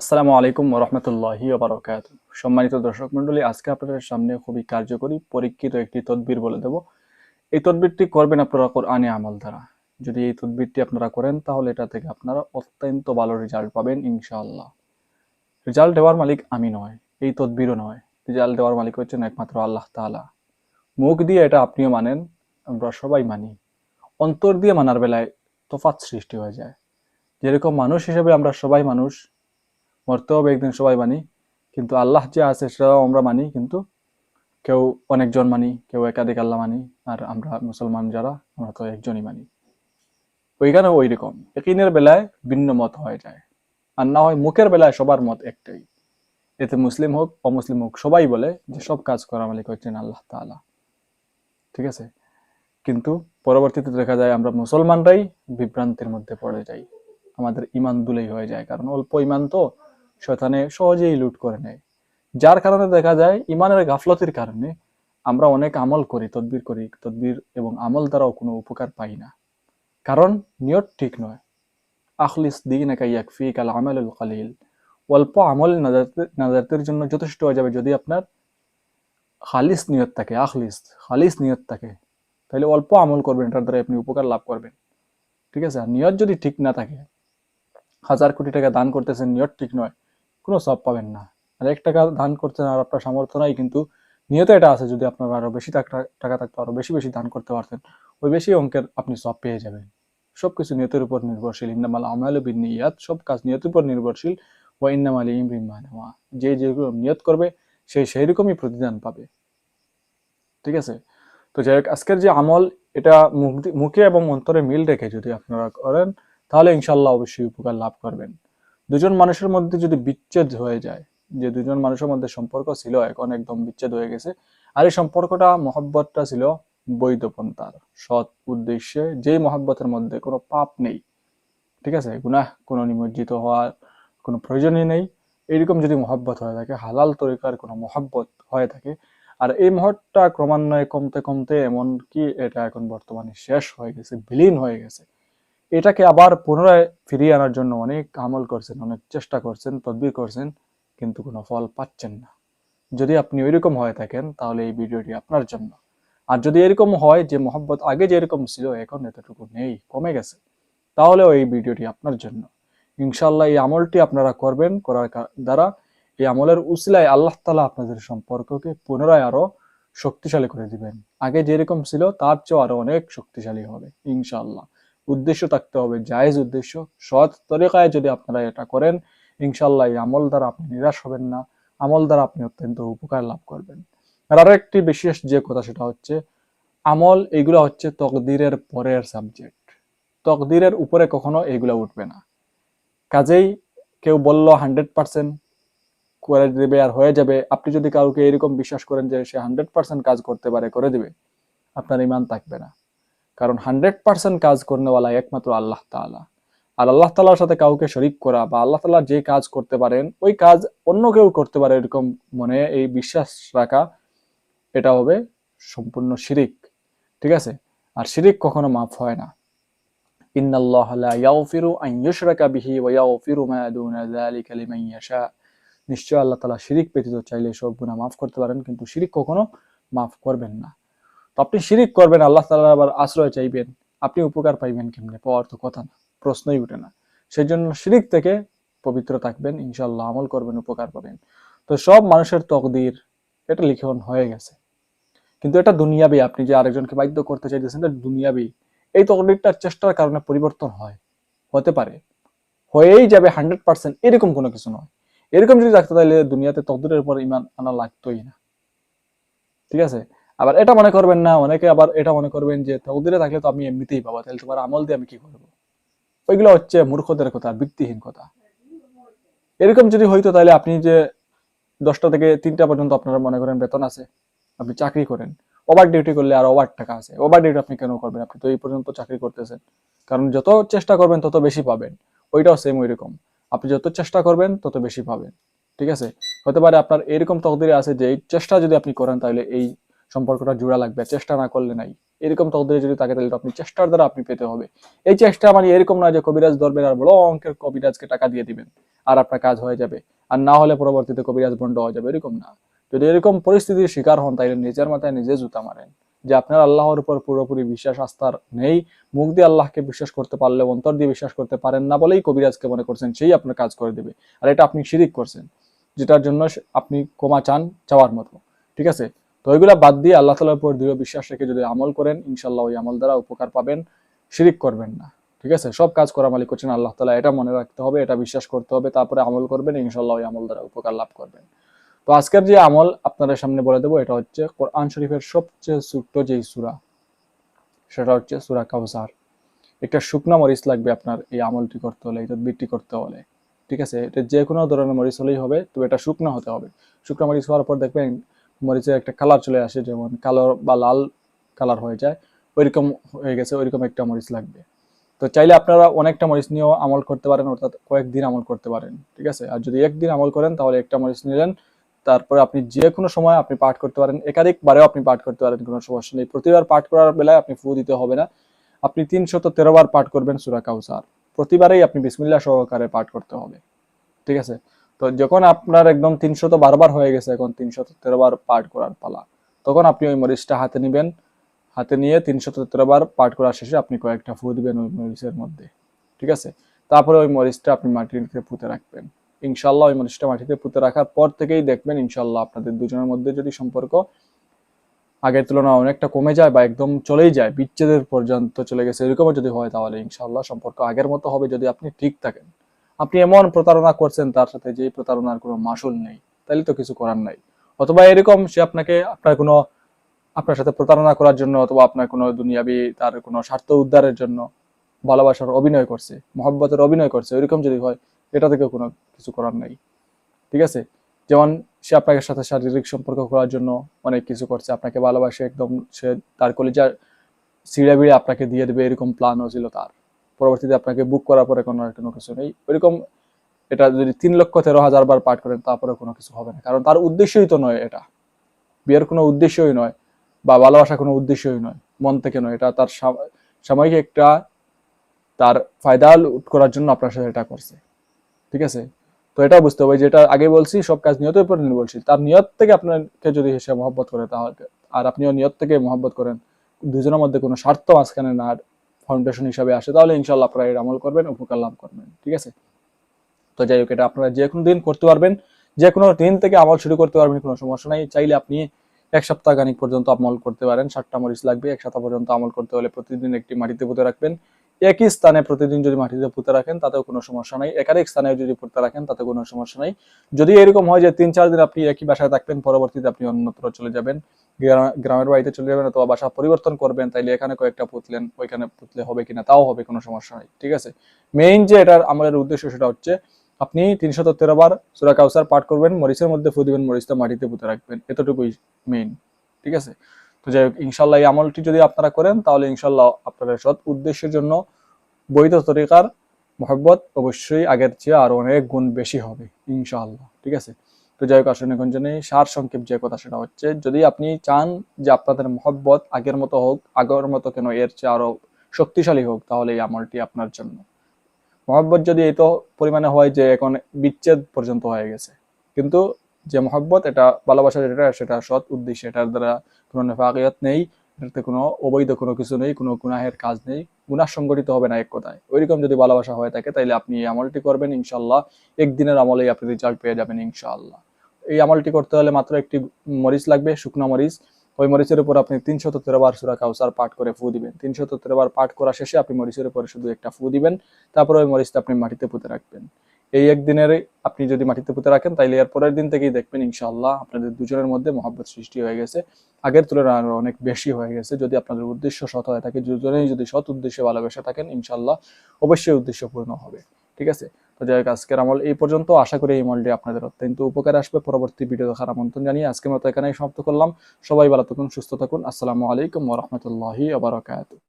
আসসালামু আলাইকুম রহমতুল্লাহি বারকাত সম্মানিত দর্শক মন্ডলী আজকে আপনাদের সামনে খুবই কার্যকরী, পরীক্ষিত একটি তদবির বলে দেব। এই তদবিরটি করবেন আপনারা কোরআনে আমল দ্বারা। যদি এই তদবিরটি আপনারা করেন, তাহলে এটা থেকে আপনারা অত্যন্ত ভালো রেজাল্ট পাবেন, ইনশাআল্লাহ। রেজাল্ট দেওয়ার মালিক আমি নয়, এই তদবিরও নয়। রেজাল্ট দেওয়ার মালিক হচ্ছেন একমাত্র আল্লাহ তাআলা। মুখ দিয়ে এটা আপনিও মানেন, আমরা সবাই মানি। অন্তর দিয়ে মানার বেলায় তফাৎ সৃষ্টি হয়ে যায়। যেরকম মানুষ হিসেবে আমরা সবাই মানুষ মরতে হবে একদিন সবাই মানি। কিন্তু আল্লাহ যে আছে সেটাও আমরা মানি, কিন্তু কেউ অনেকজন মানি, কেউ একাধিক আল্লাহ মানি, আর আমরা মুসলমান যারা, আমরা তো একজনই মানি। ওইখানে ওই রকম একিনের বেলায় ভিন্ন মত হয়ে যায়। আর না হয় মুখের বেলায় সবার মত একটাই। এতে মুসলিম হোক, অমুসলিম হোক, সবাই বলে যে সব কাজ করা মালিক হচ্ছেন আল্লাহ তাআলা। ঠিক আছে? কিন্তু পরবর্তীতে দেখা যায় আমরা মুসলমানরাই বিভ্রান্তির মধ্যে পড়ে যাই। আমাদের ইমান দুলেই হয়ে যায়। কারণ অল্প ইমান তো শয়তানে সহজেই লুট করে নেয়। যার কারণে দেখা যায় ইমানের গাফলতির কারণে আমরা অনেক আমল করি, তদবির করি। তদবির এবং আমল দ্বারাও কোনো উপকার পাই না। কারণ নিয়ত ঠিক নয়। আখলিস দিন একা ইয়াকফি কাল আমল কালিল। অল্প আমল নাজারতের জন্য যথেষ্ট হয়ে যাবে যদি আপনার খালিস নিয়ত থাকে, আখলিস খালিস নিয়ত থাকে। তাহলে অল্প আমল করবেন, এটার দ্বারা আপনি উপকার লাভ করবেন। ঠিক আছে? আর নিয়ত যদি ঠিক না থাকে, হাজার কোটি টাকা দান করতেছেন, নিয়ত ঠিক নয়। কোনো সব পাবেন না। আর এক টাকা দান করছেন আর আপনার সামর্থ্য নাই, কিন্তু নিয়ত এটা আছে যদি আপনার আরও বেশি টাকা- থাকতো আরও বেশি বেশি দান করতে পারতেন, ওই বেশি অঙ্কের আপনি সব পেয়ে যাবেন। সব কিছু নিয়তের উপর নির্ভরশীল। ইন্নামাল আমাল বিন নিয়াত সব কাজ নিয়তের উপর নির্ভরশীল। ওয়া ইন্নামাল ইমরিন মা নাওয়া যে যেরকম নিয়ত করবে, সে সেই রকমই প্রতিদান পাবে। ঠিক আছে? তো যাই হোক, আজকের যে আমল, এটা মুখ, মুখে এবং অন্তরে মিল রেখে যদি আপনারা করেন, তাহলে ইনশাল্লাহ অবশ্যই উপকার লাভ করবেন। দুজন মানুষের মধ্যে যদি বিচ্ছেদ হয়ে যায়, যে দুজন মানুষের মধ্যে সম্পর্ক ছিল, এখন একদম বিচ্ছেদ হয়ে গেছে, আর এই সম্পর্কটা, মহব্বতটা ছিল বৈধ পন্থার সৎ উদ্দেশ্যে, যেই মহব্বতের মধ্যে কোনো পাপ নেই, ঠিক আছে? গুনাহ, কোনো নিমজ্জিত হওয়ার কোনো প্রয়োজনই নেই। এইরকম যদি মহব্বত হয়ে থাকে, হালাল তরিকার কোনো মহব্বত হয়ে থাকে, আর এই মহৎটা ক্রমান্বয়ে কমতে কমতে এমন কি এটা এখন বর্তমানে শেষ হয়ে গেছে, বিলীন হয়ে গেছে। এটাকে আবার পুনরায় ফিরিয়ে আনার জন্য অনেক আমল করছেন, অনেক চেষ্টা করছেন, তদবির করছেন, কিন্তু কোনো ফল পাচ্ছেন না। যদি আপনি ওইরকম হয়ে থাকেন, তাহলে এই ভিডিওটি আপনার জন্য। আর যদি এরকম হয় যে মোহাম্মত আগে যেরকম ছিল, এখন এতটুকু নেই, কমে গেছে তাহলেও এই ভিডিওটি আপনার জন্য। ইনশাল্লাহ এই আমলটি আপনারা করবেন, করার দ্বারা এই আমলের উসিলায় আল্লাহ তালা আপনাদের সম্পর্ককে পুনরায় আরও শক্তিশালী করে দিবেন। আগে যেরকম ছিল, তার চেয়েও আরও অনেক শক্তিশালী হবে ইনশাল্লাহ উদ্দেশ্য থাকতে হবে, জায়েজ উদ্দেশ্য। সৎ তরিকায় যদি আপনারা এটা করেন ইনশাল্লাহ এই আমল দ্বারা আপনি নিরাশ হবেন না। আমল দ্বারা আপনি অত্যন্ত উপকার লাভ করবেন। আর আরও একটি বিশেষ যে কথা সেটা হচ্ছে, আমল এইগুলা হচ্ছে তকদিরের পরের সাবজেক্ট তকদিরের উপরে কখনো এইগুলা উঠবে না। কাজেই কেউ বলল হান্ড্রেড পার্সেন্ট করে দেবে আর হয়ে যাবে। আপনি যদি কাউকে এরকম বিশ্বাস করেন যে সে হান্ড্রেড পার্সেন্ট কাজ করতে পারে, করে দিবে, আপনার ইমান থাকবে না। কারণ হান্ড্রেড পার্সেন্ট কাজ করনেওয়ালা একমাত্র আল্লাহ তাআলা। আর আল্লাহ তাআলার সাথে কাউকে শরিক করা বা আল্লাহ তাআলা যে কাজ করতে পারেন, ওই কাজ অন্য কেউ করতে পারে এরকম মনে, এই বিশ্বাস রাখা, এটা হবে সম্পূর্ণ শিরিক। ঠিক আছে? আর শিরিক কখনো মাফ হয় না। নিশ্চয় আল্লাহ তাআলা শিরিক ব্যতীত চাইলে সব গুনাহ মাফ করতে পারেন, কিন্তু শিরিক কখনো মাফ করবেন না। তো আপনি শিরিক করবেন, আল্লাহ তাআলা আবার আশ্রয় চাইবেন। আপনি উপকার পাইবেন কেমনে? পাওয়ার তো কথা না, প্রশ্নই উঠে না। সেই জন্য শিরিক থেকে পবিত্র থাকবেন ইনশাল্লাহ আমল করবেন, উপকার পাবেন। তো সব মানুষের তকদির, এটা লিখন হয়ে গেছে। কিন্তু এটা দুনিয়াবি, আপনি যে আরেকজনকে বাধ্য করতে চাইতেছেন, এটা দুনিয়াবি। এই তকদিরটার চেষ্টার কারণে পরিবর্তন হয়, হতে পারে। হয়েই যাবে হান্ড্রেড পার্সেন্ট, এরকম কোনো কিছু নয়। এরকম যদি থাকতো তাহলে দুনিয়াতে তকদিরের উপর ইমান আনা লাগতোই না। ঠিক আছে? আবার এটা মনে করবেন না, অনেকে আবার এটা মনে করবেন যে তকদিরে থাকলে তো আমি এমনিতেই পাবো, তাহলে তোমার আমল দিয়ে আমি কি করব? ওইগুলো হচ্ছে মূর্খদের কথা, ভিত্তিহীন কথা। এরকম যদি হইতো তাহলে আপনি যে দশটা থেকে তিনটা পর্যন্ত আপনারা মনে করেন বেতন আছে, আপনি চাকরি করেন, ওভার ডিউটি করলে আর ওভার টাকা আছে। ওভার ডিউটি আপনি কেন করবেন? আপনি তো এই পর্যন্ত চাকরি করতেছেন। কারণ যত চেষ্টা করবেন, তত বেশি পাবেন। ওইটাও সেম ওই রকম আপনি যত চেষ্টা করবেন, তত বেশি পাবেন। ঠিক আছে? হতে পারে আপনার এরকম তকদিরে আছে যে এই চেষ্টা যদি আপনি করেন তাহলে এই সম্পর্কটা জোড়া লাগবে, চেষ্টা না করলে নাই। এরকম তকদিরে যদি থাকে তাহলে আপনি চেষ্টার দ্বারা আপনি পেতে হবে। এই চেষ্টা মানে এরকম নয় যে কবিরাজ ধরবেন আর বড় অঙ্কের কবিরাজকে টাকা দিয়ে দিবেন, আর আপনার কাজ হয়ে যাবে। আর না হলে পরবর্তীতে কবিরাজ বন্ধ হয়ে যাবে, এরকম না। যদি এরকম পরিস্থিতির শিকার হন তাহলে নিজের মাথায় নিজে জুতা মারেন। যে আপনার আল্লাহর উপর পুরোপুরি বিশ্বাস আস্থার নেই, মুখ দিয়ে আল্লাহকে বিশ্বাস করতে পারলে অন্তর দিয়ে বিশ্বাস করতে পারেন না বলেই কবিরাজকে মনে করছেন, সেই আপনার কাজ করে দেবে। আর এটা আপনি শিরিক করছেন, যেটার জন্য আপনি ক্ষমা চান চাওয়ার মতো। ঠিক আছে? তো ওইগুলা বাদ দিয়ে আল্লাহ তালার উপর দৃঢ় বিশ্বাস রেখে যদি আমল করেন ইনশাল্লাহ ওই আমল দ্বারা উপকার পাবেন, শিরিক করবেন না। ঠিক আছে? সব কাজ করা মালিক করছেন আল্লাহ তালা এটা মনে রাখতে হবে, এটা বিশ্বাস করতে হবে, তারপরে আমল করবেন ইনশাল্লাহ ওই আমল দ্বারা উপকার লাভ করবেন। তো আজকের যে আমল আপনাদের সামনে বলে দেবো, এটা হচ্ছে কোরআন শরীফের সবচেয়ে ছোট্ট যেই সুরা, সেটা হচ্ছে সুরা কাউসার। একটা শুকনো মরিচ লাগবে আপনার এই আমলটি করতে হলে, এই তদবিরটি করতে হলে। ঠিক আছে? এটা যে কোনো ধরনের মরিচ হলেই হবে, তবে এটা শুকনো হতে হবে। শুকনো মরিচ হওয়ার পর দেখবেন মরিচের একটা কালার চলে আসে, যেমন কালো বা লাল কালার হয়ে যায়, ওইরকম হয়ে গেছে, ওইরকম একটা মরিচ লাগবে। তো চাইলে আপনারা অনেকটা মরিচ নিয়েও আমল করতে পারেন, অর্থাৎ কয়েকদিন আমল করতে পারেন, ঠিক আছে? আর যদি একদিন আমল করেন, তাহলে একটা মরিচ নিলেন, তারপরে আপনি যে কোনো সময় আপনি পাঠ করতে পারেন, একাধিকবারেও আপনি পাঠ করতে পারেন, কোনো সমস্যা নেই। প্রতিবার পাঠ করার বেলায় আপনি ফু দিতে হবে না। আপনি তিনশত তেরো বার পাঠ করবেন সুরা কাউসার। প্রতিবারেই আপনি বিসমিল্লাহ সহকারে পাঠ করতে হবে, ঠিক আছে? তো যখন আপনার একদম তিনশো তিনশত বারবার হয়ে গেছে, এখন তিনশত বার পাঠ করার পালা, তখন আপনি ওই মরিচটা হাতে নেবেন, হাতে নিয়ে তিনশত বার পাঠ করার শেষে আপনি কয়েকটা ফু দিবেন ওই মরিচের মধ্যে, ঠিক আছে? তারপরে ওই মরিচটা আপনি মাটিতে পুঁতে রাখবেন। ইনশাল্লাহ ওই মরিচটা মাটিতে পুঁতে রাখার পর থেকেই দেখবেন ইনশাল্লাহ আপনাদের দুজনের মধ্যে যদি সম্পর্ক আগের তুলনায় অনেকটা কমে যায় বা একদম চলেই যায়, বিচ্ছেদের পর্যন্ত চলে গেছে, এরকমও যদি হয় তাহলে ইনশাল্লাহ সম্পর্ক আগের মতো হবে যদি আপনি ঠিক থাকেন। আপনি এমন প্রতারণা করছেন তার সাথে যে প্রতারণার কোনো মাসুল নেই তাহলে তো কিছু করার নাই। অথবা এরকম সে আপনাকে আপনার কোনো, আপনার সাথে প্রতারণা করার জন্য অথবা আপনার কোনো দুনিয়াবি তার কোনো স্বার্থ উদ্ধারের জন্য ভালোবাসার অভিনয় করছে, মহব্বতের অভিনয় করছে এরকম যদি হয়, এটা থেকে কোনো কিছু করার নাই। ঠিক আছে? যেমন সে আপনাকে সাথে শারীরিক সম্পর্ক করার জন্য অনেক কিছু করছে, আপনাকে ভালোবাসে, একদম সে তার কলিজার ছিঁড়ে বিড়ে আপনাকে দিয়ে দেবে, এরকম প্ল্যানও ছিল তার। পরবর্তীতে আপনাকে বুক করার পরে কোনো কোনো কিছু নেই। ওইরকম এটা যদি তিন লক্ষ তেরো হাজার বার পাঠ করেন তারপরে কোনো কিছু হবে না। কারণ তার উদ্দেশ্যই তো নয় এটা। বিয়ের কোনো উদ্দেশ্যই নয়, বা ভালোবাসা কোনো উদ্দেশ্যই নয়, মন থেকে নয়। এটা তার সাময়িক একটা তার ফায়দা করার জন্য আপনার সাথে এটা করছে। ঠিক আছে? তো এটা বুঝতে হবে যেটা আগে বলছি, সব কাজ নিয়তের উপর নির্ভরশীল তার নিয়ত থেকে আপনাকে যদি সে মহব্বত করে তাহলে, আর আপনিও নিয়ত থেকে মহব্বত করেন, দুজনের মধ্যে কোনো স্বার্থ মাঝখানে না ফাউন্ডেশন হিসাবে আসে, তাহলে ইনশাল্লাহ আপনারা এর আমল করবেন, উপকার লাভ করবেন, ঠিক আছে? তো যাই হোক, এটা আপনারা যে কোনো দিন করতে পারবেন, যে কোনো দিন থেকে আমল শুরু করতে পারবেন, কোনো সমস্যা নাই। চাইলে আপনি এক সপ্তাহ খানিক পর্যন্ত আমল করতে পারেন, ষাটটা মরিচ লাগবে, এক সপ্তাহ পর্যন্ত আমল করতে হলে প্রতিদিন একটি মাটিতে পুঁতে রাখবেন। একই স্থানে প্রতিদিন যদি মাটিতে পুঁতে রাখেন, তাতেও কোনো সমস্যা নাই। একাধিক স্থানে যদি পুঁতে রাখেন তাতে কোনো সমস্যা নাই। যদি এরকম হয় যে তিন চার দিন আপনি একই বাসায় থাকবেন, পরবর্তীতে আপনি অন্যত্র চলে যাবেন গ্রামের বাড়িতে চলে যাবেন অথবা বাসা পরিবর্তন করবেন, তাইলে এখানে কয়েকটা পুতলেন, ওইখানে পুতলে হবে কিনা তাও হবে, কোনো সমস্যা নাই, ঠিক আছে? মেইন যে এটার আমাদের উদ্দেশ্য সেটা হচ্ছে, আপনি তিনশত তেরো বার সুরা কাউসার পাঠ করবেন, মরিচের মধ্যে ফু দিবেন মরিচটা মাটিতে পুঁতে রাখবেন, এতটুকুই মেইন ঠিক আছে? তো যাই হোক ইনশাল্লাহ এই আমলটি যদি আপনারা করেন, তাহলে ইনশাল্লাহ আপনাদের সৎ উদ্দেশ্যের জন্য বৈধ তরিকার মহব্বত অবশ্যই আগের চেয়ে আরও অনেক গুণ বেশি হবে, ইনশাআল্লাহ, ঠিক আছে? তো যাই হোক আসলে এখন সার সংক্ষেপ যে কথা সেটা হচ্ছে, যদি আপনি চান যে আপনাদের মহব্বত আগের মতো হোক, আগের মতো কেন এর চেয়ে আরও শক্তিশালী হোক, তাহলে এই আমলটি আপনার জন্য। মহব্বত যদি এই তো পরিমাণে হয় যে এখন বিচ্ছেদ পর্যন্ত হয়ে গেছে, কিন্তু যে মহব্বত, এটা ভালোবাসা যেটা সেটা সৎ উদ্দেশ্যে, এটার দ্বারা কোনো নেফাকিয়ত নেই, এটাতে কোনো অবৈধ কোনো কিছু নেই, কোনো গুনাহের কাজ নেই, গুনাহ সংগঠিত হবে না এক কথায়। ওইরকম যদি ভালোবাসা হয়ে থাকে, তাইলে আপনি এই আমলটি করবেন ইনশাল্লাহ একদিনের আমলেই আপনি রেজাল্ট পেয়ে যাবেন, ইনশাআল্লাহ। এই আমলটি করতে হলে মাত্র একটি মরিচ লাগবে, শুকনো মরিচ। ওই মরিচের উপর আপনি তিনশত তেরো বার সুরা কাউসার পাঠ করে ফু দিবেন। তিনশত তেরো বার পাঠ করা শেষে আপনি মরিচের উপরে শুধু একটা ফু দিবেন, তারপরে ওই মরিচটা আপনি মাটিতে পুঁতে রাখবেন। এই একদিনের আপনি যদি মাটিতে পুঁতে রাখেন, তাইলে এর পরের দিন থেকেই দেখবেন ইনশাআল্লাহ আপনাদের দুজনের মধ্যে মহাব্বত সৃষ্টি হয়ে গেছে। আগের তুলনায় অনেক বেশি হয়ে গেছে। যদি আপনাদের উদ্দেশ্য সৎ হয়ে থাকে, দুজনেই যদি সৎ উদ্দেশ্যে ভালোবেসে থাকেন, ইনশাআল্লাহ অবশ্যই উদ্দেশ্য পূর্ণ হবে। ঠিক আছে? তো যাই হোক, আজকের আমল এই পর্যন্ত। আশা করি এই আমলটি আপনাদের অত্যন্ত উপকারে আসবে। পরবর্তী ভিডিও দেখার আমন্ত্রণ জানিয়ে আজকের মতো এখানেই সমাপ্ত করলাম। সবাই ভালো থাকুন, সুস্থ থাকুন। আসসালামু আলাইকুম ওরহমতুল্লাহি আবরকাত